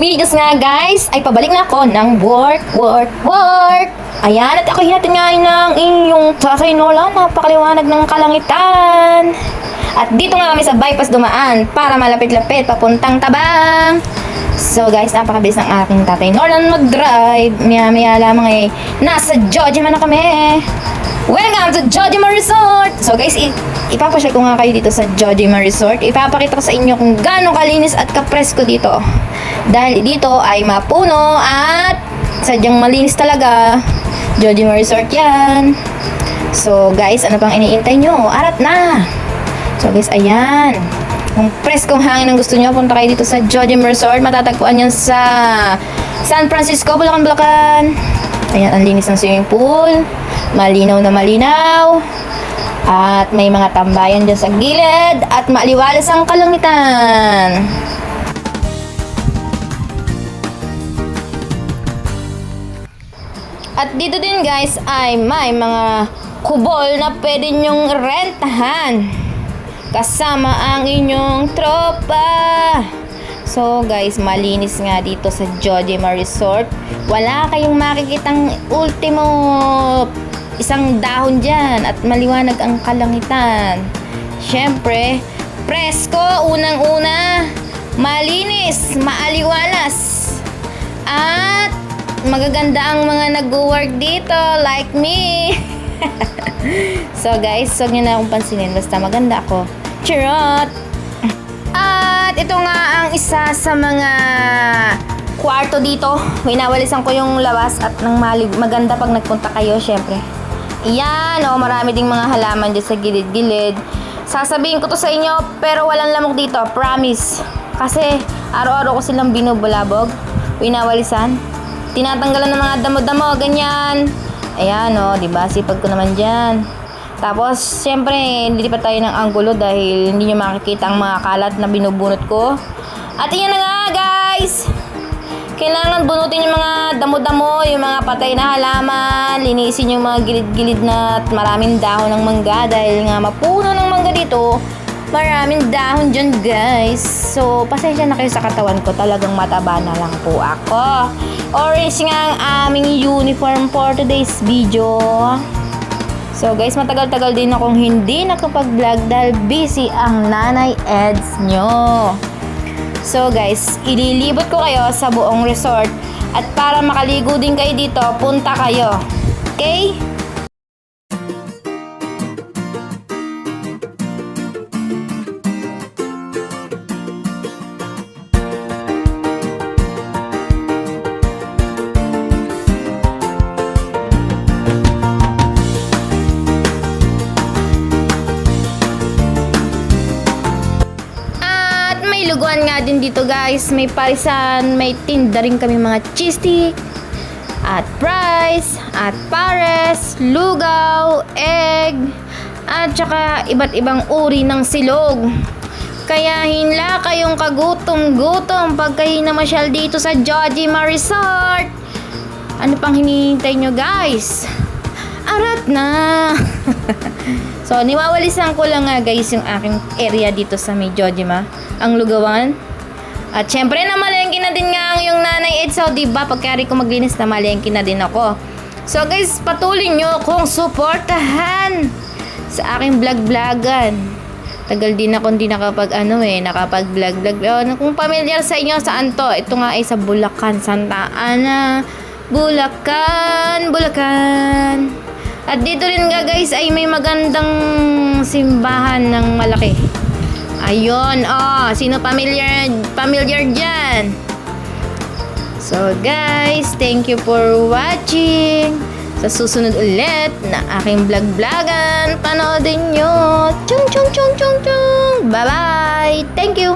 videos nga guys, ay pabalik na ako ng work, work, work. Ayan, at ako hinatid nga ng inyong tatay napakaliwanag ng kalangitan. At dito nga kami sa bypass dumaan para malapit-lapit papuntang tabang. So guys, napakabilis ng aking tatay Nolan mag-drive. Maya-maya lamang eh, nasa Jojima na kami. Welcome to Jojima Resort! So guys, ipapasyal ko nga kayo dito sa Jojima Resort. Ipapakita ko sa inyo kung gaano kalinis at kapresko dito. Dahil dito ay mapuno at sadyang malinis talaga. Jojima Resort yan. So guys, ano pang iniintay nyo? Arat na! So guys, ayan. Kung preskong hangin ang gusto nyo, punta kayo dito sa Jojim Resort. Matatagpuan yan sa San Francisco, Bulacan, Bulacan. Ayan, ang linis ng swimming pool. Malinaw na malinaw. At may mga tambayan dyan sa gilid. At maaliwalas ang kalangitan. At dito din guys ay may mga kubol na pwede nyong rentahan. Kasama ang inyong tropa. So guys, malinis nga dito sa Jojima Resort. Wala kayong makikitang ultimo isang dahon dyan at maliwanag ang kalangitan. Siyempre, presko unang-una, malinis, maaliwalas. At magaganda ang mga nag-work dito like me. so guys, huwag nyo na akong pansinin. Basta maganda ako. Charot! Isa sa mga kwarto dito. Winawalisan ko yung labas at nang malig maganda pag nagpunta kayo, syempre. Iyan, oh, marami ding mga halaman dyan sa gilid-gilid. Sasabihin ko to sa inyo, pero walang lamok dito, promise. Kasi araw-araw ko silang binubulabog, winawalisan. Tinatanggalan ng mga damo-damo, ganyan. Ayan, oh, di ba? Sipag ko naman dyan. Tapos, syempre, hindi pa tayo ng anggulo dahil hindi nyo makikita ang mga kalat na binubunot ko. At iyan na nga, guys! Kailangan bunutin yung mga damo-damo, yung mga patay na halaman, linisin yung mga gilid-gilid na maraming dahon ng mangga dahil nga mapuno ng mangga dito. Maraming dahon dyan, guys. So, pasensya na kayo sa katawan ko. Talagang mataba na lang po ako. Orange nga ang aming uniform for today's video. So guys, matagal-tagal din akong hindi nakapag-vlog dahil busy ang nanay eds nyo. So guys, ililibot ko kayo sa buong resort at para makaligo din kayo dito, punta kayo. Okay? Din dito guys. May parisan, may tinda rin kami mga cheese at fries, at pares, lugaw, egg, at saka iba't ibang uri ng silog. Kaya hinla kayong kagutom-gutom pag kayo namasyal dito sa Jojima Resort. Ano pang hinihintay nyo guys? Arat na! so, niwawalisan ko lang nga guys yung aking area dito sa may Jojima. Ang lugawan. At syempre na malengke na din nga ang yung nanay Edsaw, di ba? Pagkari ko maglinis na malengke na din ako. So guys, patuloy nyo akong suportahan sa aking vlog-vlogan. Tagal din ako hindi nakapag ano eh, nakapag vlog vlog. Oh, kung familiar sa inyo saan to? Ito nga ay sa Bulacan, Santa Ana. Bulacan, Bulacan. At dito rin nga guys ay may magandang simbahan ng malaki. Ayun, oh, sino familiar familiar diyan? So guys, thank you for watching. Sa susunod ulit na aking vlog-vlogan, panoodin nyo. Chung chung chung chung chung. Bye-bye. Thank you.